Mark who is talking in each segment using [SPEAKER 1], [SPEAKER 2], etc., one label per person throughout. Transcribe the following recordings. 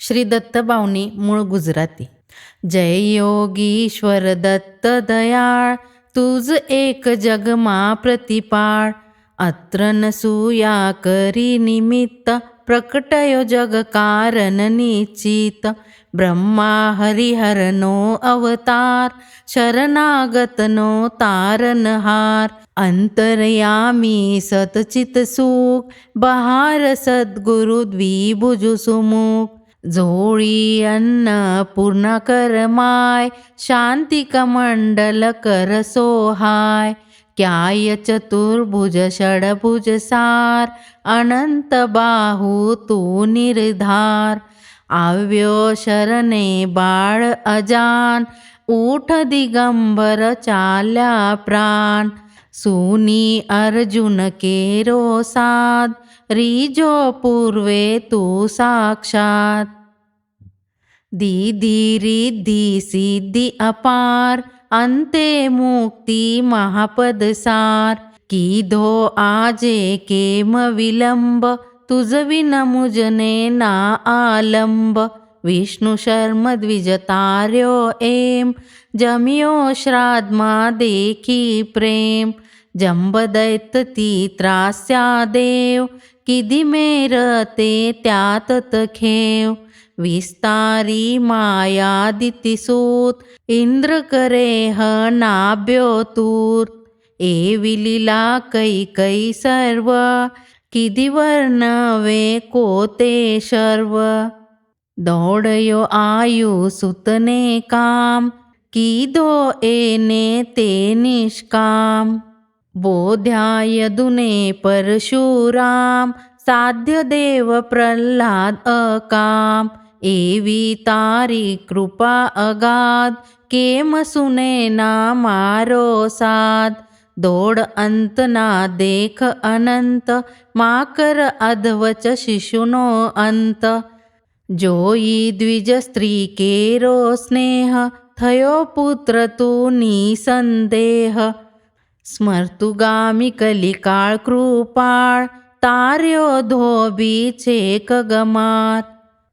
[SPEAKER 1] श्री दत्तबावनी मूळ गुजराती. जय योगीश्वर दत्त दयाळ तुझ एक जगमा प्रतिपाळ. अत्र नसूया करी निमित्त प्रकटयो जग कारण निश्चित. ब्रह्मा हरिहरनो अवतार शरणागतनो तारनहार अंतरयामी सतचित सुख बहार सद्गुरु द्विभुजु सुमुख झोळी अन्न पूर्ण करमाय शांती कमंडल कर सोहाय। क्याय चतुर्भुज, षडभुज सार, अनंत बाहू तू निर्धार। आव्यो शरणे बाळ अजान, ऊठ दिगंबर चाल्या प्राण। सुनी अर्जुन केरो साध रिजो पूर्वे तू साक्षात। दीदी रिद्धी सिद्धी अपार, अंते मुक्ती महापद सार। कीधो आजे केम विलंब, तुझ विन मुजने ना आलंब। विष्णु शर्म द्विज तार्यो एम, जमियो श्राद्मा देखी प्रेम। जंबदैत ती त्रास्या देव किदी मेर ते त्यात तखेव विस्तारी माया दितिसूत इंद्र करे ह नाभ्यो तूत एवी लीला कै कै सर्व किदी वर्णवे कोते शर्व। दौडयो आयु सुतने काम, किदो एने ते निष्काम। बोध्याय दुने परशुराम साध्य देव प्रल्हाद अकाम एवी तारी कृपा अगाध केम सुने ना मारो साध दौड अंत ना देख अनंत माकर अधवच शिशुनो अंत જોઈ દ્વિજ સ્ત્રી કેરો સ્નેહ થયો પુત્ર તું નિસંદેહ સ્મર્તુગામી કલિકાળ કૃપાળ, તાર્યો ધોબી છે કગમાર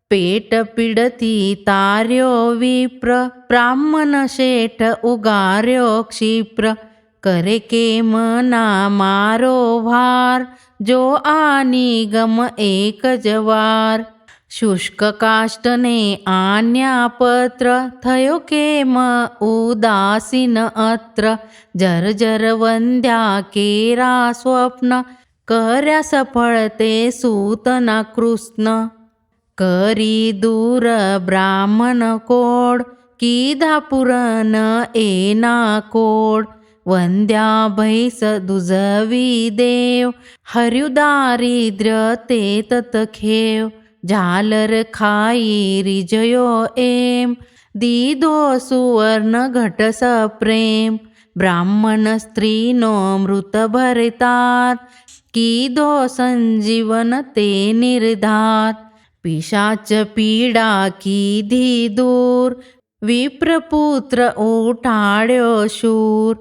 [SPEAKER 1] પેટ પીડતી તાર્યો વિપ્ર, બ્રાહ્મણ શેઠ ઉગાર્યો ક્ષિપ્ર. કરે કેમ ના મારો ભાર, જો આ નિગમ એક જ વાર. શુષ્ક કાષ્ટને આન્યાપત્ર થયો કેમ ઉદાસીન અત્ર જર્જર વંદ્યા કેરા સ્વપ્ન કર્યા સફળ તે સૂતના કૃષ્ણ કરી દૂર બ્રાહ્મણ કોડ કીધા પુરન એના કોડ વંદ્યા ભૈસ દુઝવી દેવ હર્યુ દારિદ્ર્ય તે તત ખેવ ઝાલર ખાઈ રીજયો એમ દીધો સુવર્ણ ઘટ સપ્રેમ બ્રાહ્મણ સ્ત્રીનો મૃત ભરતાર કીધો સંજીવન તે નિર્ધાર પિશાચ પીડા કીધી દૂર વિપ્રપુત્ર ઉઠાડ્યો શૂર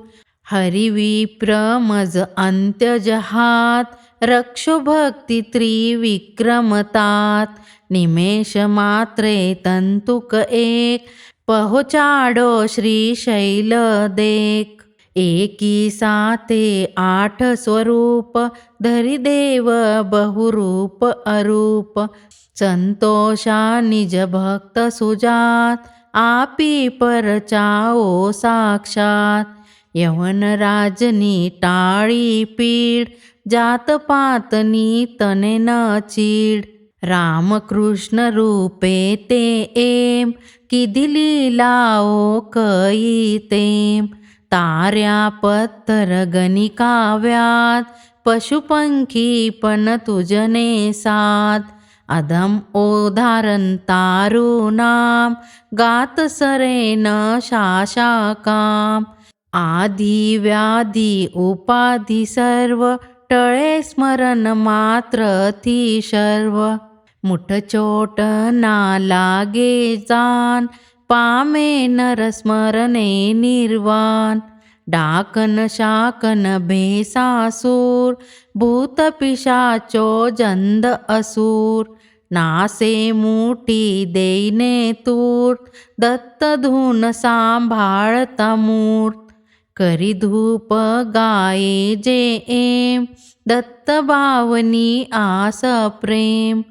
[SPEAKER 1] હરિવિપ્રમજ અંત્ય જહાત રક્ષો रक्षोभक्तित्रिविक्रमतात्। निमेषमात्रे तंतुक एक पहुचाडो श्री शैल देख एकी साते आठ स्वरूप धरिदेव बहुरूप अरूप। संतोषा निज भक्त सुजात आपी परचाओ साक्षात। સુજાત આપી પરચાઓ સાક્ષાત યવન રાજની ટાળી પીડ જાત પાતની તને ન ચીડ રામકૃષ્ણ રૂપે તે એમ કીધી લીલાઓ કઈ તેમ તાર્યા પથ્થર ગની કાવ્યાત પશુ પંખી પણ તુજને સાથ અધમ ઓધારન તારું નામ ગાત સરે ન શાશા કામ आदि व्याधि उपाधि सर्व, टळे स्मरण मात्र ती सर्व. मुठचोट ना लागे जान, पामे नरस्मरणे निर्वाण. डाकन शाकन भेसासूर भूतपिशाचो जंद असूर. नासे मूठी देईने तूर, दत्तधून सांभाळता मूर्त કરી ધૂપ ગાયે જે એમ, દત્ત ભાવની આસ પ્રેમ.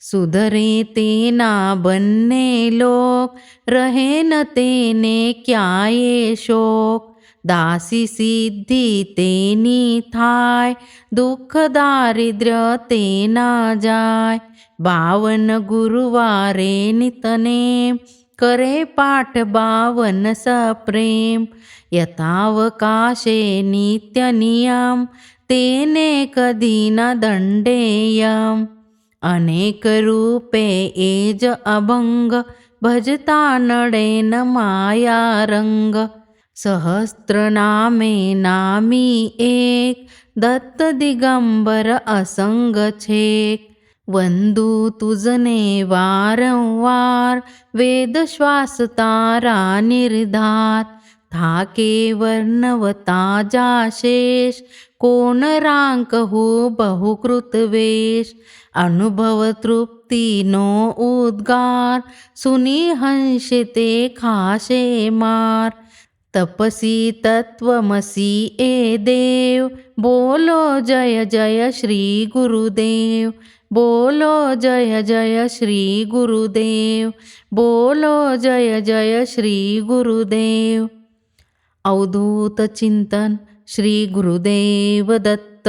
[SPEAKER 1] સુધરે તેના બંને લોક, રહે ન તેને ક્યાંય શોક. દાસી સિદ્ધિ તેની થાય, દુઃખ દારિદ્ર્ય તેના જાય. બાવન ગુરુવારે નિતનેમ करे पाठावन स प्रेम। यथावकाशे नित्यनियं तेने कदीनदण्डेयम् अनेकरूपे एज अभङ्ग भजतानडेन मायारङ्ग सहस्रनामे नामी एक दत्तदिगम्बर असङ्गेक् वंदू तुझने वारंवार वेद श्वास तारा निर्धार। थाके वर्णवता जाशेष कोण रांक हो बहुकृत वेश अनुभव तृप्ती नो उद्गार, सुनी हंशिते खाशे मार। तपसी तत्वमसी ए देव। बोलो जय जय श्री गुरुदेव। बोलो जय जय श्री गुरुदेव। बोलो जय जय श्री गुरुदेव। अवधूत चिंतन श्री गुरुदेव दत्त।